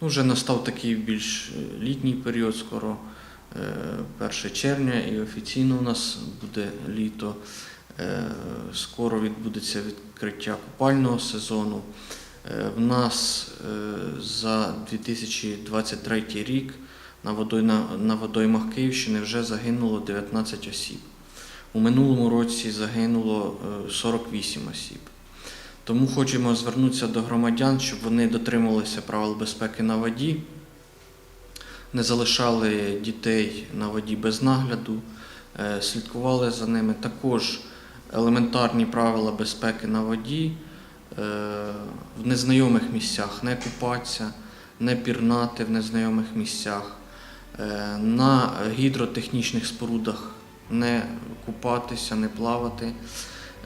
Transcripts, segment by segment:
Ну, Вже настав такий більш е, літній період, скоро е, 1 червня, і офіційно у нас буде літо. Е, Скоро відбудеться відкриття купального сезону. Е, В нас е, за 2023 рік на водоймах Київщини вже загинуло 19 осіб. У минулому році загинуло е, 48 осіб. Тому хочемо звернутися до громадян, щоб вони дотримувалися правил безпеки на воді, не залишали дітей на воді без нагляду, е, слідкували за ними. Також елементарні правила безпеки на воді е, в незнайомих місцях не купатися, не пірнати в незнайомих місцях, е, на гідротехнічних спорудах не купатися, не плавати.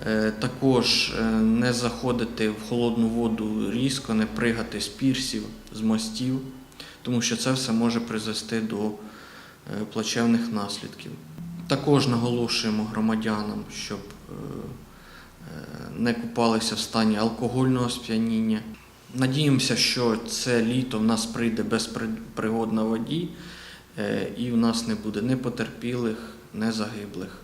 Е, Також е, не заходити в холодну воду різко, не пригати з пірсів, з мостів, тому що це все може призвести до е, плачевних наслідків. Також наголошуємо громадянам, щоб не купалися в стані алкогольного сп'яніння. Надіємося, що це літо в нас прийде без пригод на воді, і в нас не буде ні потерпілих, ні загиблих.